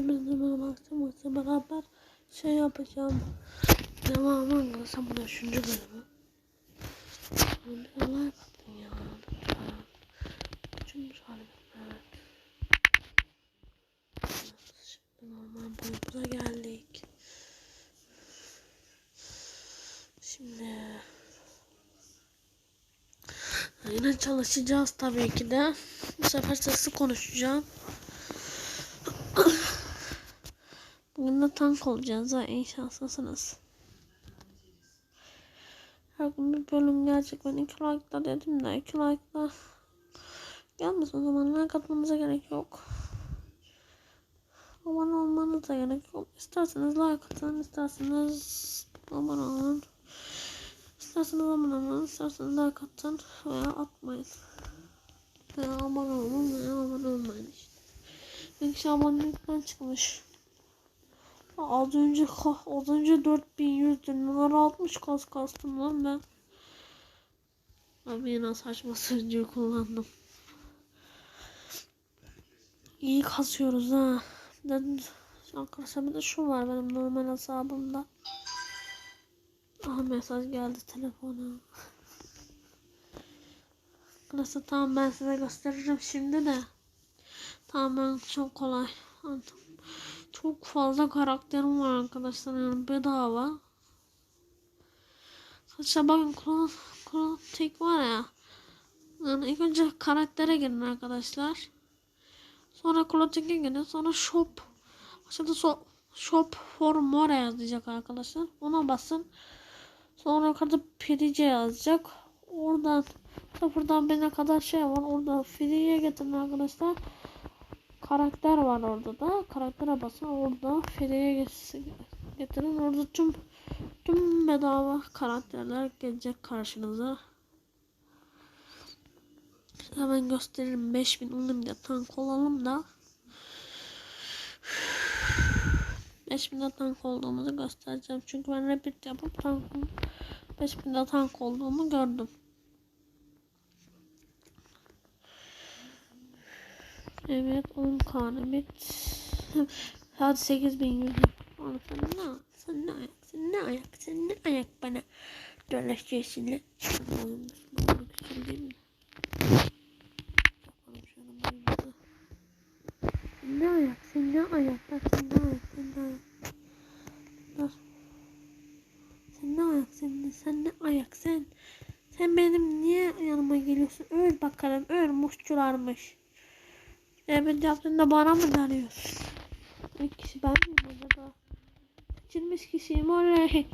Hepinize merhaba akşam beraber şey yapacağım. Devamı arkadaşlar bu da üçüncü bölümü. Bir like atın ya. lütfen. Üçüncü evet. Şimdi normal boyumuza geldik. Şimdi yine çalışacağız tabii ki de. Bu sefer sesli konuşacağım. Bugün de tank olacağız ha iyi şanslısınız. Her gün bir bölüm gelecek. Ben iki like'da dedim de iki like'da gelmesin o zaman like atmanıza gerek yok. Abone olmanıza gerek yok. İsterseniz like atın, isterseniz abone olun. İsterseniz abone olun, isterseniz like atın veya atmayın. Veya abone olun veya abone olmayın işte. Bir kişi abonelikten çıkmış. Az önce az önce 4100 numara 60 kas kastım lan ben. Abi yine saçma sözcüğü kullandım. İyi kasıyoruz ha. Ben arkadaşlar bir de şu var benim normal hesabımda. Aha mesaj geldi telefona. Arkadaşlar tamam ben size göstereceğim şimdi de. Tamam çok kolay. Anladım. Çok fazla karakterim var arkadaşlar yani bedava. Saçma bakın Kron, Kron tek var ya. Yani ilk önce karaktere girin arkadaşlar. Sonra Klotek'e girin. Sonra shop. Aşağıda so shop for more yazacak arkadaşlar. Ona basın. Sonra yukarıda PDC yazacak. Oradan sıfırdan birine kadar şey var. Orada Fidi'ye getirin arkadaşlar karakter var orada da. Karaktere basın orada Feri'ye getirin. Orada tüm tüm bedava karakterler gelecek karşınıza. Hemen gösterelim 5000 olayım da tank olalım da 5000'de tank olduğumuzu göstereceğim. Çünkü ben repeat yapıp tankın 5000'de tank olduğumu gördüm. Evet 10 kanımit. Hadi 8100. Oğlum sen ne? Sen ne ayak? Sen ne ayak? Sen ne ayak bana? Dolaşıyorsun lan. Oyunmuş. Bunu küçüldeyim de. Yapalım şöyle boyumuzu. Sen ne ayak? Sen ne ayak? Bak sen ne ayak? Sen ne ayak? Sen ne ayak? Sen ne, sen ne ayak? Sen sen benim niye yanıma geliyorsun? Öl bakalım. Öl muşçularmış. Evet yaptığında bana mı darıyorsun? İlk kişi ben miyim acaba? Seçilmiş kişiyim oley.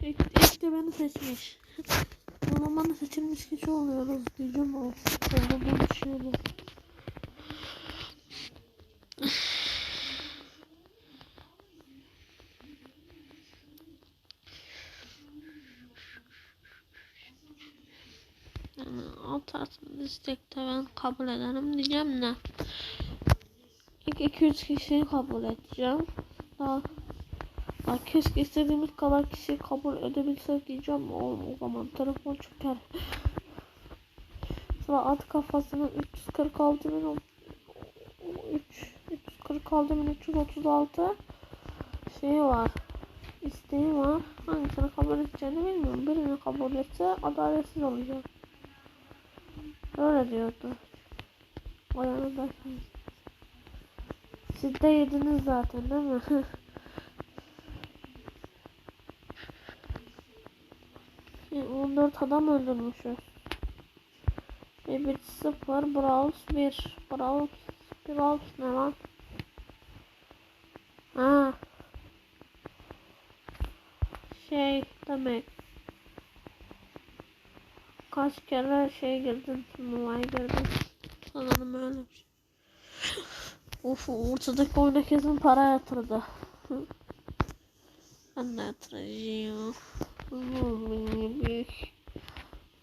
İlk, de beni seçmiş. o zaman seçilmiş kişi oluyoruz diyeceğim o. Öyle konuşuyoruz. Yani atarsınız istekte ben kabul ederim diyeceğim de. İlk 200 kişiyi kabul edeceğim. Daha, daha keşke istediğimiz kadar kişiyi kabul edebilsek diyeceğim. O, o zaman telefon çöker. Sonra at kafasının 346 bin 3 346 bin 336 şeyi var. İsteği var. Hangisini kabul edeceğini bilmiyorum. Birini kabul etse adaletsiz olacak. Öyle diyordu. O yanında. Siz de yediniz zaten değil mi? Şimdi 14 adam öldürmüşüz. Bir sıfır, Browse bir. Browse, Browse ne lan? Ha. Şey demek. Kaç kere şey girdin, turnuvaya girdin. Sanırım öyle bir şey. Of ortadaki oyuna kesin para yatırdı. ben de yatıracağım.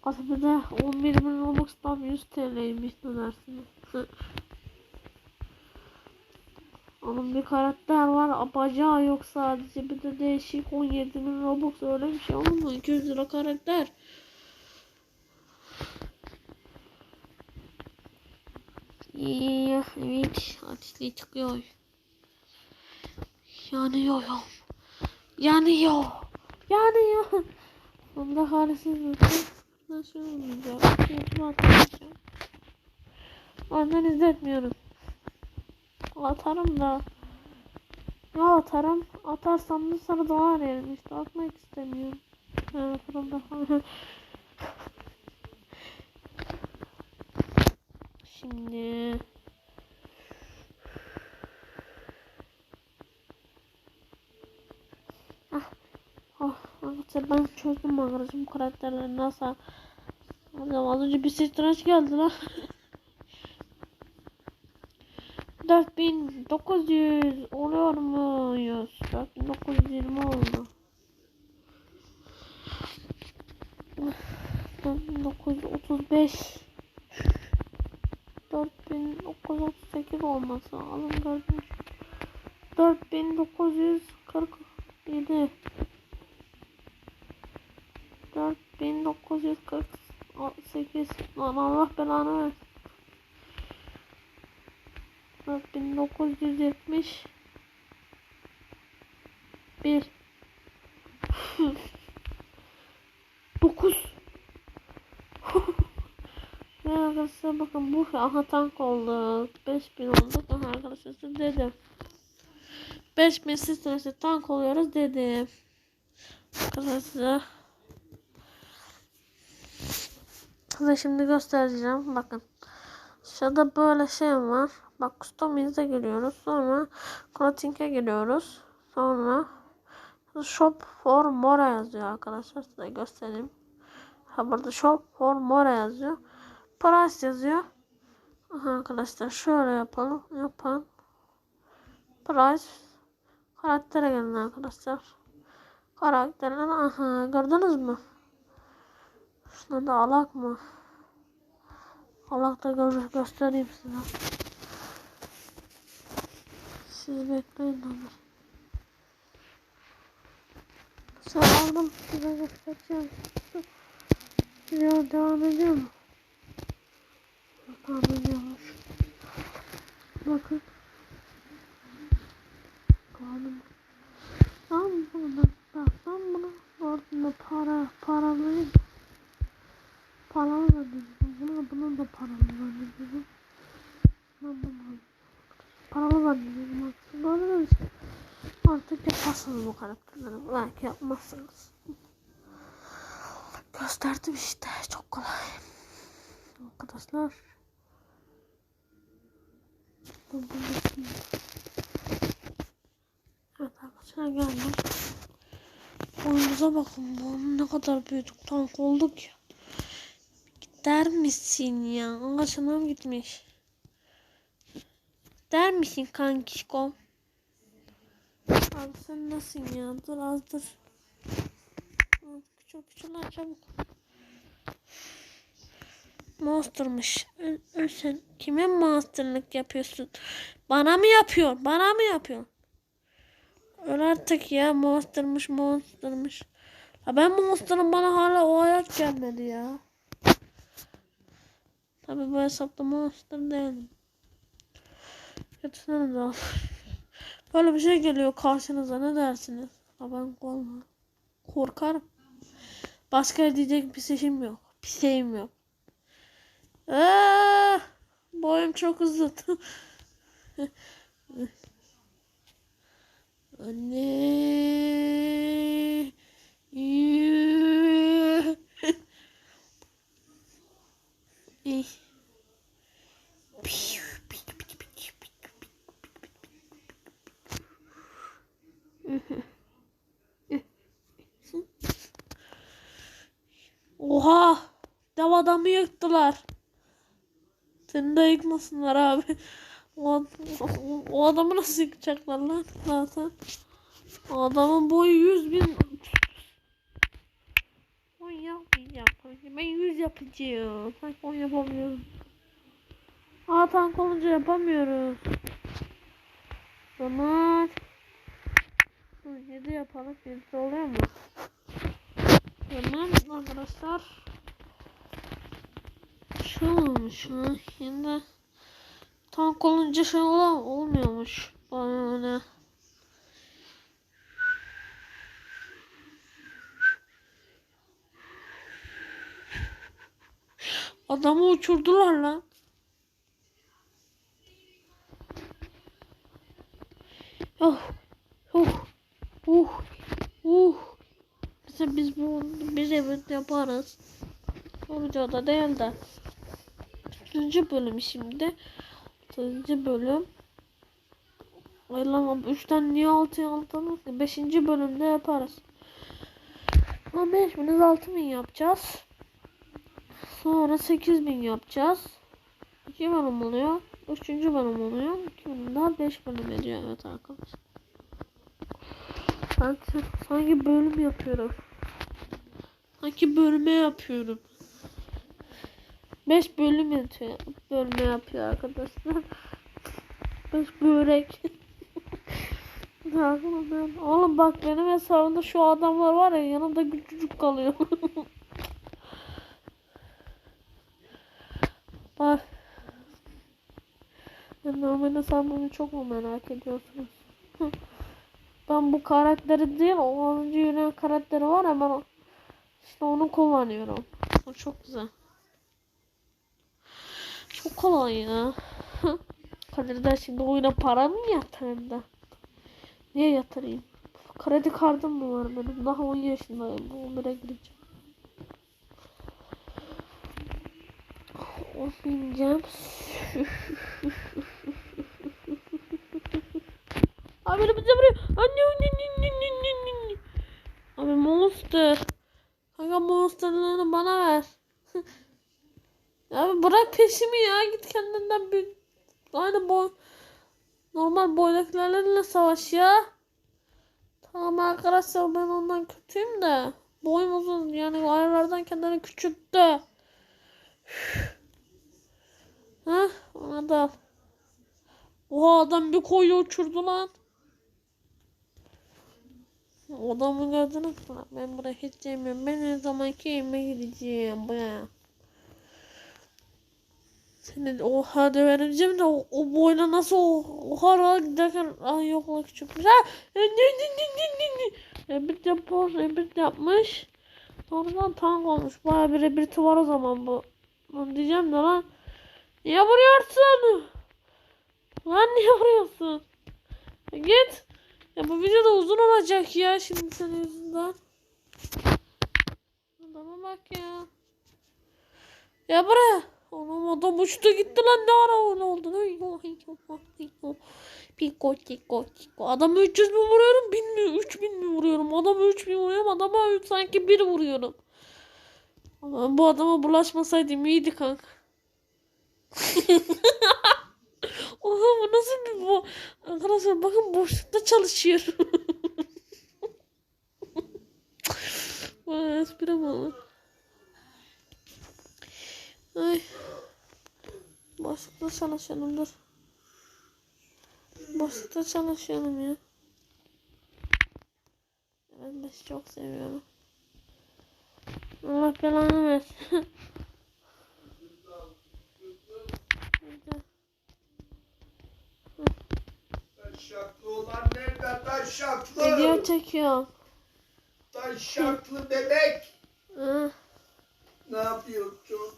Aslında de 11 bin Robux'tan 100 TL'ymiş ne? Onun bir karakter var bacağı yok sadece bir de değişik 17 bin Robux öyle bir şey olmuyor 200 lira karakter. Evet ateşli çıkıyor. Yanıyorum. Yanıyor. Yanıyor. Bunda halsiz Nasıl olmayacak? Atmayacağım. Ondan izletmiyorum. Atarım da. Ya atarım. Atarsam da sana dolar yerim işte. Atmak istemiyorum. Ha, fırında Şimdi. Ah, arkadaşlar ben çözdüm arkadaşım karakterleri nasıl Hocam az önce bir streç geldi lan. 4900 oluyor muyuz? 4920 oldu. 4935 4938 olması lazım. Gördüm. 4947 4948 Lan Allah belanı versin. 4970 1 Arkadaşlar bakın bu aha tank oldu 5000 olduk aha arkadaşlar dedim 5000 sistemsi tank oluyoruz dedim arkadaşlar size şimdi göstereceğim bakın Şurada böyle şey var. Bak customize'e giriyoruz. Sonra clothing'e giriyoruz. Sonra shop for more yazıyor arkadaşlar. Size göstereyim. Ha burada shop for more yazıyor. Price yazıyor. Aha arkadaşlar şöyle yapalım. Yapan. Price. Karaktere gelin arkadaşlar. Karakterler aha gördünüz mü? Şuna da alak mı? Alak da gö göstereyim size. Siz bekleyin onu. Sen aldım size göstereceğim. Ya devam ediyor mu? Devam ediyormuş. Bakın. Kanım. Tamam bunu bak ben bunu ordunda para paralıyım. Paralı zannediyorum. Buna bunun da paralı zannediyorum. Ben bunu paralı zannediyorum aslında. Böyle işte. Artık yaparsınız bu karakterleri. Belki yapmazsınız. Gösterdim işte. Çok kolay. Arkadaşlar. Evet arkadaşlar geldim. Boyumuza bakın. Bu ne kadar büyüdük. Tank olduk ya. Der misin ya? Anlaşılmam gitmiş. Der misin kankişkom? Abi sen nasılsın ya? Dur az dur. Küçük küçük çabuk. Monster'mış. Öl, ölsen kime monsterlık yapıyorsun? Bana mı yapıyorsun? Bana mı yapıyorsun? Öl artık ya monster'mış monster'mış. Ha ben monster'ım bana hala o ayak gelmedi ya. Tabi bu hesapta monster değilim. Kötüsünü de Böyle bir şey geliyor karşınıza ne dersiniz? Ha ben korkmam. Korkarım. Başka diyecek bir şeyim yok. Bir şeyim yok. Aa, boyum çok hızlı. Anne. İyi. Oha! Dev adamı yıktılar. Seni de yıkmasınlar abi. O, o, o adamı nasıl yıkacaklar lan zaten. O adamın boyu yüz bin. On yapmayacağım. Ben yüz yapacağım. Sanki on yapamıyorum. Aa tank olunca yapamıyoruz. Zaman. Yedi yapalım. Yedi oluyor mu? Tamam arkadaşlar şey olmuş. Ha? Şimdi tank olunca şey olan olmuyormuş. Bana öyle. Adamı uçurdular lan. Oh, oh, oh, oh. Mesela biz bunu bir evet yaparız. O videoda değil de. Üçüncü bölüm şimdi. Üçüncü bölüm. Ay lan üçten niye altıya aldınız ki? Beşinci bölümde yaparız. Ama beş bin altı bin yapacağız. Sonra sekiz bin yapacağız. İki bölüm oluyor. Üçüncü bölüm oluyor. İki bölüm daha beş bölüm ediyor evet arkadaşlar. Sanki, sanki bölüm yapıyorum. Sanki bölüme yapıyorum. 5 bölüm yapıyor. Bölme yapıyor arkadaşlar. 5 börek. Oğlum bak benim hesabımda şu adamlar var ya yanımda küçücük kalıyor. bak. Normal hesabımı çok mu merak ediyorsunuz? ben bu karakteri değil o 10. yürüyen karakteri var ya ben işte onu kullanıyorum. O çok güzel. Çok kolay ya. Kadir'den şimdi oyuna para mı yatırayım da? Niye yatırayım? Kredi kartım mı var benim? Daha 10 yaşındayım. 11'e gireceğim. O bineceğim. Abi beni bize vuruyor. Anne anne anne anne anne. Abi monster. Kanka monsterlarını bana ver. Abi bırak peşimi ya. Git kendinden bir aynı boy normal boydakilerle savaş ya. Tamam arkadaşlar ben ondan kötüyüm de boyum uzun yani ayarlardan kendini küçülttü. Ha ona da al. Oha adam bir koyu uçurdu lan. Adamı gördünüz mü? Ben buraya hiç yemiyorum. Ben her zamanki yemeğe gideceğim buraya. Seni oha vereceğim de o, o boyla nasıl o, oha rahat giderken ay yok lan küçük. Ne ne ne ne. Rebit yapıyor, rebit yapmış. Sonradan tank olmuş. Baya bir rebiti var o zaman bu. Lan diyeceğim de lan. Niye vuruyorsun? Lan niye vuruyorsun? Git. Ya bu video da uzun olacak ya şimdi senin yüzünden. Adama bak ya. Ya buraya. Oğlum adam uçtu gitti lan ne ara öyle oldu. Piko piko piko. Adamı 300 mi vuruyorum 1000 mi 3000 mi vuruyorum. Adamı 3000 vuruyorum adama sanki 1 vuruyorum. Bu adama bulaşmasaydım iyiydi kanka. Oha bu nasıl bir bu? Arkadaşlar bakın boşlukta çalışıyor. Espri mi? Ay. Boşlukta çalışalım dur. Boşlukta çalışalım ya. Ben de çok seviyorum. Allah belanı versin. Taşaklı olan nerede taşaklı? Video çekiyorum. Taşaklı bebek. Ne yapıyorsun?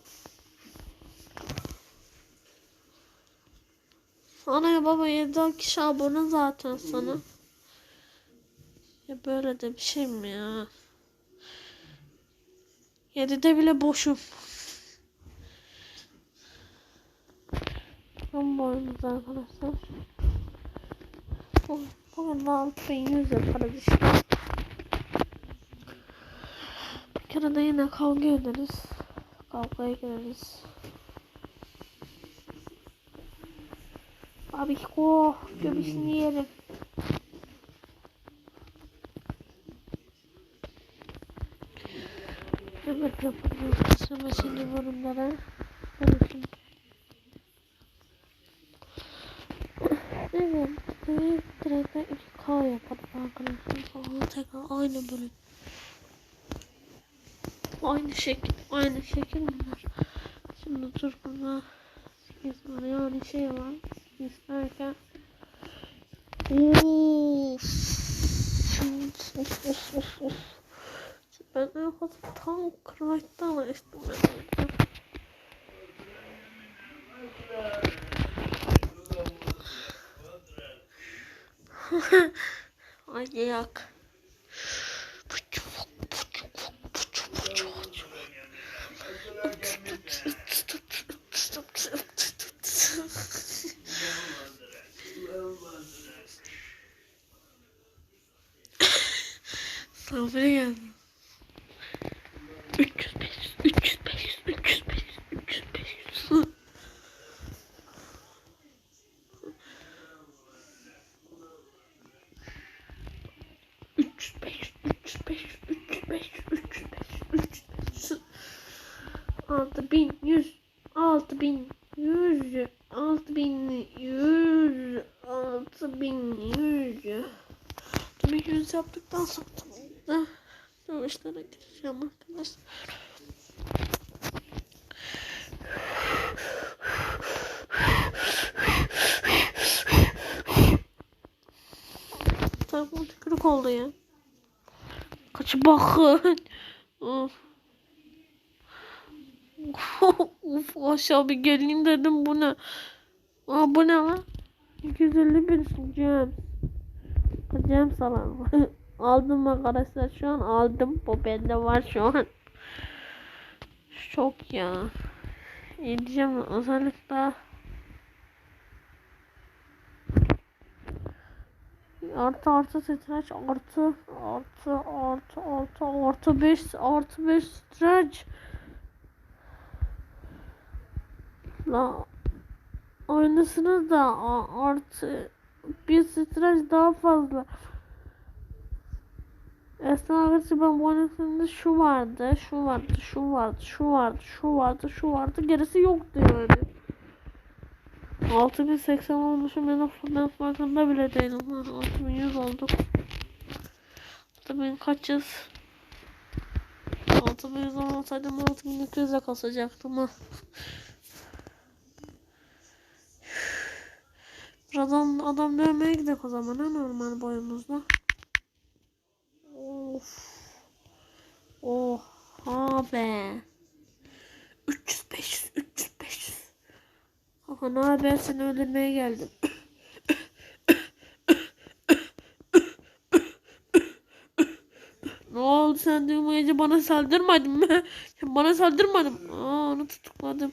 Sana ya baba 7 kişi abone zaten sana. Ya böyle de bir şey mi ya? 7'de bile boşum. Son boyumuz arkadaşlar. Bu- Bugün de 6100 yaparız işte. Bir kere de yine kavga ederiz. Kavgaya gireriz. Abi oh göbüşünü yerim. Evet yapalım. Sonra şimdi bölümlere. Bölüm. Evet. Direkt direkt de 2K yapalım arkadaşlar. Sonra tekrar aynı bölüm. Aynı şekil. Aynı şekil bunlar. Ben en fazla tam Knight'tan açtım ben. Ay yak. bin yüz altı bin. Aşağı bir geleyim dedim bu ne? Aa bu ne lan? 250 bin James. James alalım. aldım arkadaşlar şu an aldım. Bu bende var şu an. Çok ya. İyi diyeceğim özellikle Artı artı streç artı artı artı artı artı 5 artı 5 streç. La aynısını da artı bir streç daha fazla. Esna arkadaşlar ben bu oynadığımda şu vardı, şu vardı, şu vardı, şu vardı, şu vardı, şu vardı. Gerisi yoktu yani. 6080 olmuşum ben, ben farkında bile değilim. Ha, 6100 olduk. 6000 kaçız? 6100 olmasaydım 6200'e kasacaktım ha. Adam, adam dövmeye gidelim o zaman ha normal boyumuzda. Of. Oha be. 300 500 300 500. Ama ne haber seni öldürmeye geldim. ne oldu sen gece bana saldırmadın mı? Bana saldırmadın? Aa onu tutukladım.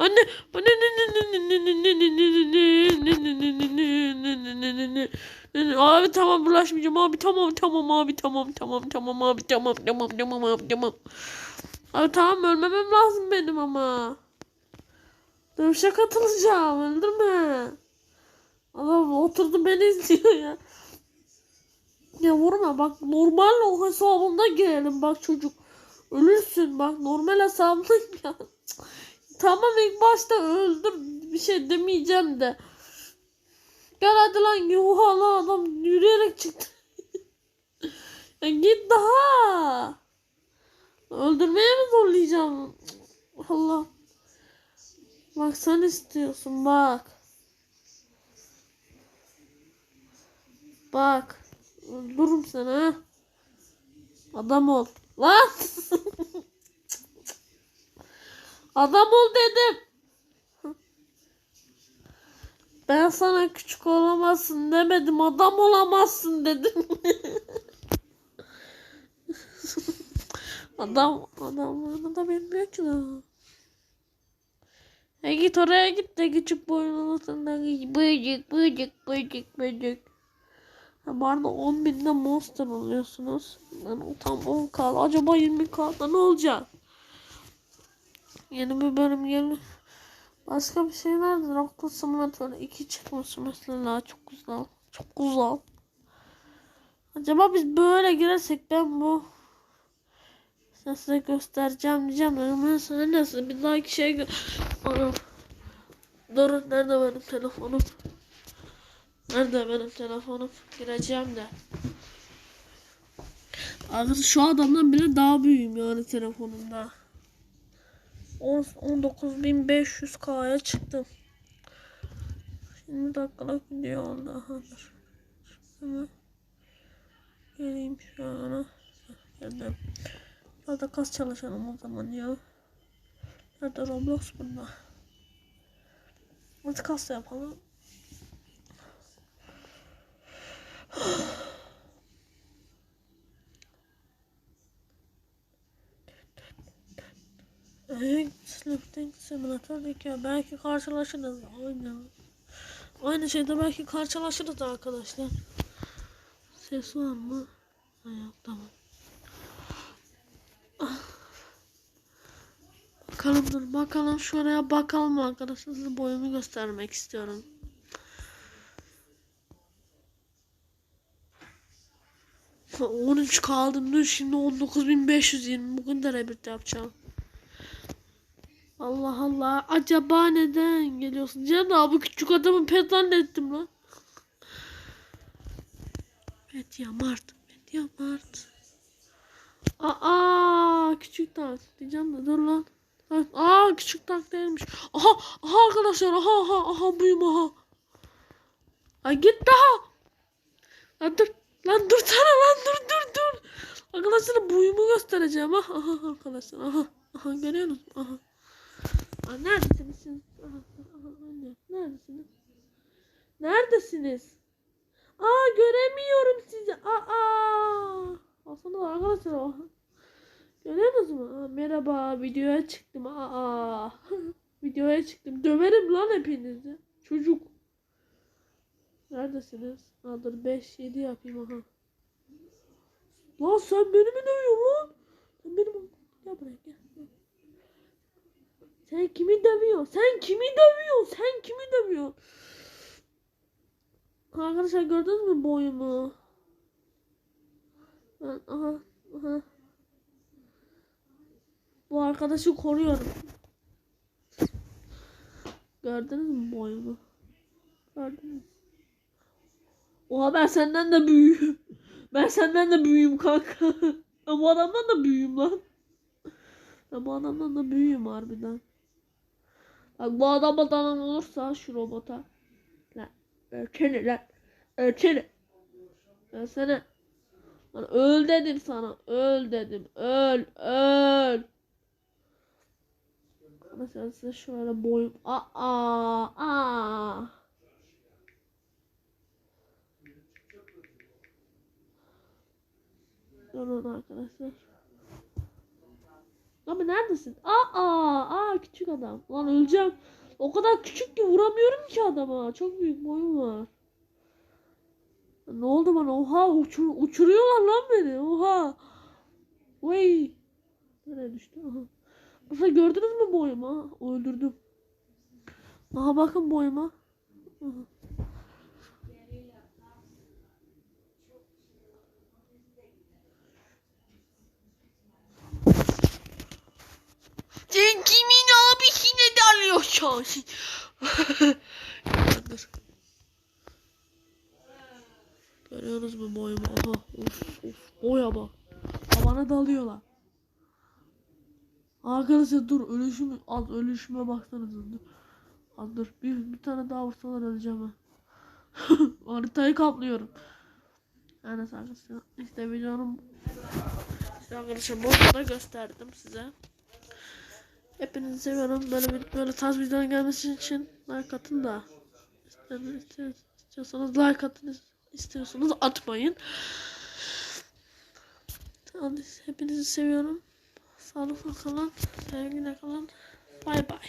Anne, Abi tamam bulaşmayacağım abi tamam tamam abi tamam tamam tamam abi tamam tamam tamam abi tamam. Abi tamam ölmemem lazım benim ama. Dövüşe katılacağım öldürme. Adam oturdu beni izliyor ya. Ya vurma bak normal o hesabımda girelim bak çocuk. Ölürsün bak normal hesabımdayım ya. Tamam ilk başta öldür bir şey demeyeceğim de. Gel hadi lan yuha adam yürüyerek çıktı. ya git daha. Öldürmeye mi zorlayacağım? Allah. Bak sen istiyorsun bak. Bak. Öldürürüm seni ha. Adam ol. Lan. Adam ol dedim. Ben sana küçük olamazsın demedim. Adam olamazsın dedim. adam adamlarını da bilmiyor ki daha. E git oraya git de küçük boynundan git. Bıcık bıcık bıcık bıcık. Ha, bu arada 10 binde monster oluyorsunuz. Yani tam 10 kaldı. Acaba 20 kaldı ne olacak? Yeni bir bölüm gelir. Başka bir şey nerede? Rock'ta Simulator 2 çıkması mesela çok güzel. Çok güzel. Acaba biz böyle girersek ben bu sen size göstereceğim diyeceğim. Ben sana nasıl bir dahaki şey gö Ana. Dur nerede benim telefonum? Nerede benim telefonum? Gireceğim de. Arkadaşlar şu adamdan bile daha büyüğüm yani telefonumda. 19.500K'ya çıktım. Şimdi dakikalık video oldu. Hemen geleyim şu ana. Geldim. Biraz da kas çalışalım o zaman ya. Nerede Roblox burada? Hadi kas da yapalım. Lifting Simulator 2. Belki karşılaşırız. Aynı. Aynı şeyde belki karşılaşırız arkadaşlar. Ses var mı? Ha, yok tamam. Ah. Bakalım dur bakalım şuraya bakalım arkadaşlar size boyumu göstermek istiyorum. Ha, 13 kaldım dur şimdi 19.520 bugün de rebirth yapacağım. Allah Allah acaba neden geliyorsun? Bu küçük adamı pet zannettim lan. Medya Mart. Medya Mart. Aa küçük tank diyeceğim de dur lan. Aa küçük tank değilmiş. Aha aha arkadaşlar aha aha aha buyum aha. Ay git daha. Lan dur. Lan dur sana lan dur dur dur. Arkadaşlar buyumu göstereceğim. Aha, aha arkadaşlar aha. Aha görüyorsunuz? Aha. Aa, neredesiniz siz? Aha, aha, anne, neredesiniz? Neredesiniz? Aa göremiyorum sizi. Aa. Aslında arkadaşlar o. Görüyorsunuz mu? Aa, merhaba videoya çıktım. Aa. videoya çıktım. Döverim lan hepinizi. Çocuk. Neredesiniz? Aa, dur 5 7 yapayım aha. Lan sen beni mi dövüyorsun lan? Sen beni mi? Gel buraya gel. Sen kimi dövüyorsun? Sen kimi dövüyorsun? Sen kimi dövüyorsun? Arkadaşlar gördünüz mü boyumu? Ben aha aha. Bu arkadaşı koruyorum. Gördünüz mü boyumu? Gördünüz? Oha ben senden de büyüğüm. Ben senden de büyüğüm kanka. Ben bu adamdan da büyüğüm lan. Ben bu adamdan da büyüğüm harbiden. Bak bu adama danan olursa şu robota. Lan ölçene lan. Ölçene. Sana. Lan öl dedim sana. Öl dedim. Öl. Öl. Mesela size şöyle boyum. Aa. Aa. Durun arkadaşlar. Abi neredesin? Aa, aa, küçük adam. Lan öleceğim. O kadar küçük ki vuramıyorum ki adama. Çok büyük boyum var. Ne oldu bana? Oha uçur, uçuruyorlar lan beni. Oha. Vay. Nereye düştü? Aha. Mesela gördünüz mü boyumu? Öldürdüm. Aha bakın boyuma. Aha. Sen kimin abisine dalıyorsun? Dur. Görüyorsunuz mu boyumu? Aha uf uf boya bak. Havana dalıyorlar. Arkadaşlar dur ölüşüm az ölüşüme baksanıza dur. Az dur bir, bir tane daha vursalar öleceğim ben. Haritayı kaplıyorum. Yani arkadaşlar işte videonun işte arkadaşlar bunu da gösterdim size. Hepinizi seviyorum. Böyle böyle tarz videoların gelmesi için like atın da. İstiyorsanız like atın. istiyorsanız atmayın. Hepinizi seviyorum. Sağlıkla kalın. Sevgiyle kalın. Bay bay.